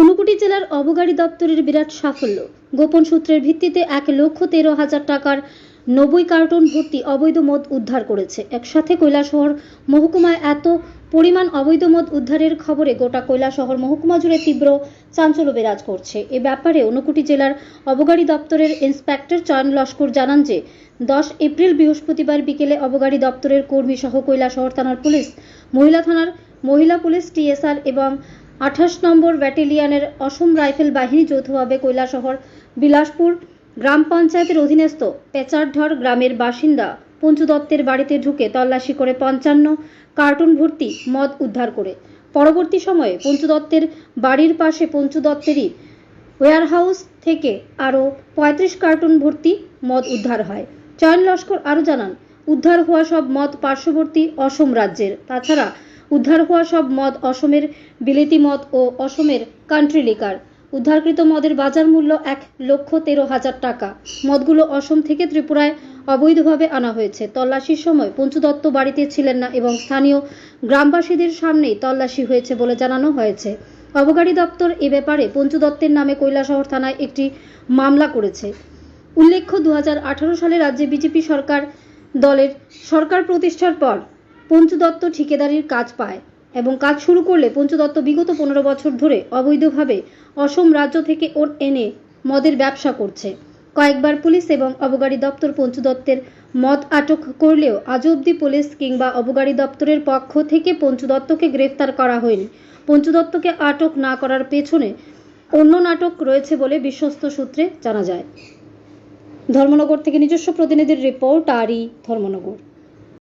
ঊনকোটি জেলার অবগাড়ি দপ্তরের বিরাট সাফল্য। গোপন সূত্রের ভিত্তিতে এক লক্ষ তেরো হাজার টাকার নব্বই কার্টন ভর্তি অবৈধ মদ উদ্ধার করেছে। একসাথে কৈলাসহর মহকুমায় এত পরিমাণ অবৈধ মদ উদ্ধারের খবরে গোটা কৈলাসহর মহকুমা জুড়ে তীব্র চাঞ্চল্য বিরাজ করছে। এ ব্যাপারে ঊনকোটি জেলার অবগাড়ি দপ্তরের ইন্সপেক্টর চয়ন লস্কর জানান যে, দশ এপ্রিল বৃহস্পতিবার বিকেলে অবগাড়ি দপ্তরের কর্মী সহ কৈলাসহর থানার পুলিশ, মহিলা থানার মহিলা পুলিশ, টিএসআর এবং আঠাশ নম্বর ব্যাটালিয়নের অসম রাইফেল বাহিনী যৌথভাবে কৈলাসহর, বিলাসপুর গ্রাম পঞ্চায়েতের অধীনস্থ পেচারঢর গ্রামের বাসিন্দা পঞ্চু দত্তের বাড়িতে ঢুকে তল্লাশি করে পঞ্চান্ন কার্টুন ভর্তি মদ উদ্ধার করে। পরবর্তী সময়ে পঞ্চু দত্তের বাড়ির পাশে পঞ্চু দত্তেরই ওয়্যারহাউস থেকে আরও পঁয়ত্রিশ কার্টুন ভর্তি মদ উদ্ধার হয়। চয়ন লস্কর আরও জানান, উদ্ধার হওয়া সব মদ পার্শ্ববর্তী অসম রাজ্যের। তাছাড়া উদ্ধার হওয়া সব মদ অসমের বিলেতি মদ ও অসমের কান্ট্রি লিকার উদ্ধারকৃত মদের বাজার মূল্য এক লক্ষ তেরো হাজার টাকা। মদগুলো অসম থেকে ত্রিপুরায় অবৈধভাবে আনা হয়েছে। তল্লাশির সময় পঞ্চু দত্ত বাড়িতে ছিলেন না এবং স্থানীয় গ্রামবাসীদের সামনেই তল্লাশি হয়েছে বলে জানানো হয়েছে। অবকারী দপ্তর এ ব্যাপারে পঞ্চু দত্তের নামে কৈলাসহর থানায় একটি মামলা করেছে। উল্লেখ্য দু হাজার আঠারো সালে রাজ্যে বিজেপি সরকার দলের সরকার প্রতিষ্ঠার পর পঞ্চু দত্ত ঠিকাদারির কাজ পায় এবং কাজ শুরু করলে পঞ্চু দত্ত বিগত পনেরো বছর ধরে অবৈধভাবে অসম রাজ্য থেকে ওর এনে মদের ব্যবসা করছে। কয়েকবার পুলিশ এবং অবগাড়ি দপ্তর পঞ্চু দত্তের মদ আটক করলেও আজ অবধি পুলিশ কিংবা অবগাড়ি দপ্তরের পক্ষ থেকে পঞ্চু দত্তকে গ্রেফতার করা হয়নি। পঞ্চু দত্তকে আটক না করার পেছনে অন্য নাটক রয়েছে বলে বিশ্বস্ত সূত্রে জানা যায়। ধর্মনগর থেকে নিজস্ব প্রতিনিধির রিপোর্ট, আরই ধর্মনগর।